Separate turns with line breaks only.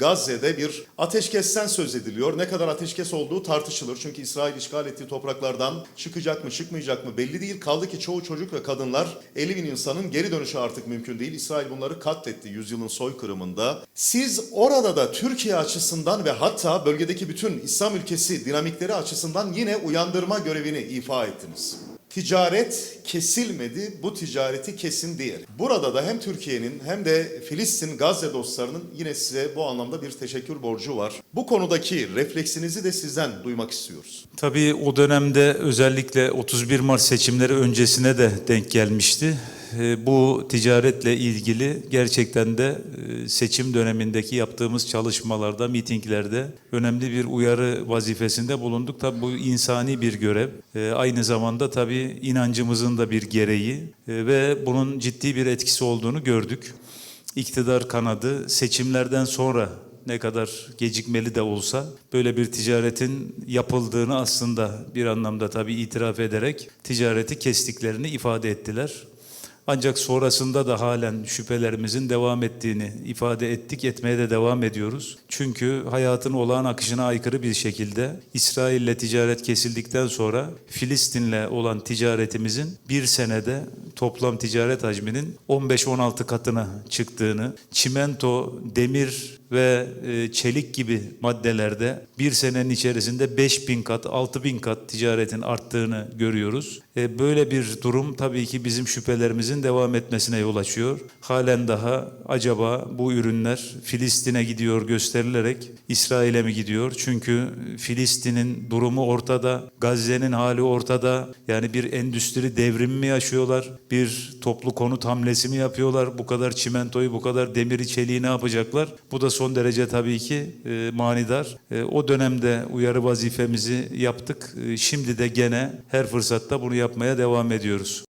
Gazze'de bir ateşkesten söz ediliyor. Ne kadar ateşkes olduğu tartışılır. Çünkü İsrail işgal ettiği topraklardan çıkacak mı çıkmayacak mı belli değil. Kaldı ki çoğu çocuk ve kadınlar 50 bin insanın geri dönüşü artık mümkün değil. İsrail bunları katletti yüzyılın soykırımında. Siz orada da Türkiye açısından ve hatta bölgedeki bütün İslam ülkesi dinamikleri açısından yine uyandırma görevini ifa ettiniz. Ticaret kesilmedi, bu ticareti kesin diye. Burada da hem Türkiye'nin hem de Filistin Gazze dostlarının yine size bu anlamda bir teşekkür borcu var. Bu konudaki refleksinizi de sizden duymak istiyoruz.
Tabii o dönemde özellikle 31 Mart seçimleri öncesine de denk gelmişti. Ee, Bu ticaretle ilgili gerçekten de e, seçim dönemindeki yaptığımız çalışmalarda, mitinglerde önemli bir uyarı vazifesinde bulunduk. Tabii bu insani bir görev. Ee, Aynı zamanda tabii inancımızın da bir gereği e, ve bunun ciddi bir etkisi olduğunu gördük. İktidar kanadı seçimlerden sonra ne kadar gecikmeli de olsa böyle bir ticaretin yapıldığını aslında bir anlamda tabii itiraf ederek ticareti kestiklerini ifade ettiler. Ancak sonrasında da halen şüphelerimizin devam ettiğini ifade ettik, etmeye de devam ediyoruz. Çünkü hayatın olağan akışına aykırı bir şekilde İsrail'le ticaret kesildikten sonra Filistin'le olan ticaretimizin bir senede toplam ticaret hacminin 15-16 katına çıktığını, çimento, demir ve e, çelik gibi maddelerde bir senenin içerisinde 5000 kat, 6000 kat ticaretin arttığını görüyoruz. E, Böyle bir durum tabii ki bizim şüphelerimizin devam etmesine yol açıyor. Halen daha acaba bu ürünler Filistin'e gidiyor gösterilerek İsrail'e mi gidiyor? Çünkü Filistin'in durumu ortada, Gazze'nin hali ortada. Yani bir endüstri devrimi mi yaşıyorlar? Bir toplu konut hamlesi mi yapıyorlar? Bu kadar çimentoyu, bu kadar demiri, çeliği ne yapacaklar? Bu da son derece tabii ki e, manidar. E, o dönemde uyarı vazifemizi yaptık. Şimdi de gene her fırsatta bunu yapmaya devam ediyoruz.